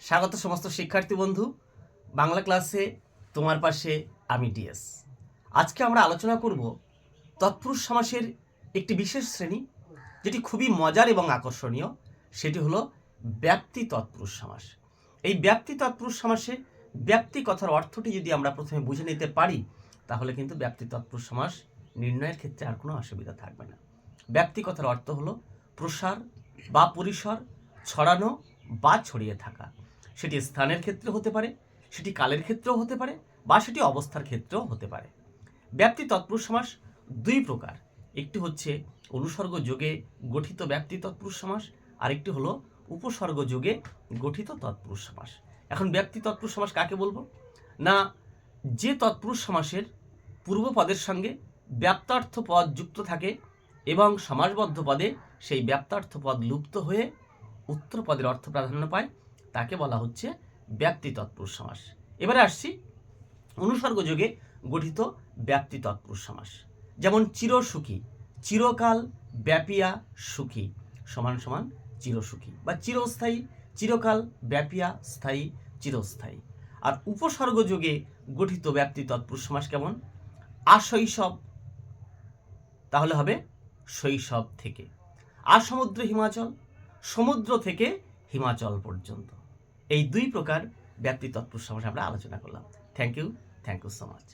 স্বাগত সমস্ত শিক্ষার্থী বন্ধু। বাংলা ক্লাসে তোমার পাশে আমি ডিএস। আজকে আমরা আলোচনা করব তৎপুরুষ সমাসের একটি বিশেষ শ্রেণি, যেটি খুবই মজার এবং আকর্ষণীয়। সেটি হলো ব্যাপ্তি তৎপুরুষ সমাস। এই ব্যাপ্তি তৎপুরুষ সমাসে ব্যাপ্তি কথার অর্থটি যদি আমরা প্রথমে বুঝে নিতে পারি, তাহলে কিন্তু ব্যাপ্তি তৎপুরুষ সমাস নির্ণয়ের ক্ষেত্রে আর কোনো অসুবিধা থাকবে না। ব্যাপ্তি কথার অর্থ হলো প্রসার বা পরিসর, ছড়ানো বা ছড়িয়ে থাকা। সেটি স্থানের ক্ষেত্রে হতে পারে, সেটি কালের ক্ষেত্রেও হতে পারে বা সেটি অবস্থার ক্ষেত্রেও হতে পারে। ব্যাপ্তি তৎপুরুষ সমাস দুই প্রকার। একটি হচ্ছে অনুসর্গ যোগে গঠিত ব্যাপ্তি তৎপুরুষ সমাস আরেকটি হলো উপসর্গ যোগে গঠিত তৎপুরুষ সমাস এখন ব্যাপ্তি তৎপুরুষ সমাস কাকে বলব? না, যে তৎপুরুষ সমাসের পূর্ব পদের সঙ্গে ব্যাপ্তার্থ পদ যুক্ত থাকে এবং সমাসবদ্ধ পদে সেই ব্যাপ্তার্থ পদ লুপ্ত হয়ে উত্তর পদের অর্থ প্রাধান্য পায় তাকে বলা হচ্ছে ব্যাপ্তি তৎপুরুষ সমাস এবারে আসছি অনুসর্গ যোগে গঠিত ব্যাপ্তি তৎপুরুষ সমাস যেমন চিরসুখী, চিরকাল ব্যাপিয়া সুখী, সমান সমান চিরসুখী বা চিরস্থায়ী, চিরকাল ব্যাপিয়া স্থায়ী, চিরস্থায়ী। আর উপসর্গ যোগে গঠিত ব্যাপ্তি তৎপুরুষ সমাস কেমন? আশৈশব তাহলে হবে শৈশব থেকে। আর সমুদ্র হিমাচল, সমুদ্র থেকে হিমাচল পর্যন্ত। এই দুই প্রকার ব্যক্তি তৎপুরুষ সমাস আমরা আলোচনা করলাম। Thank you thank you so much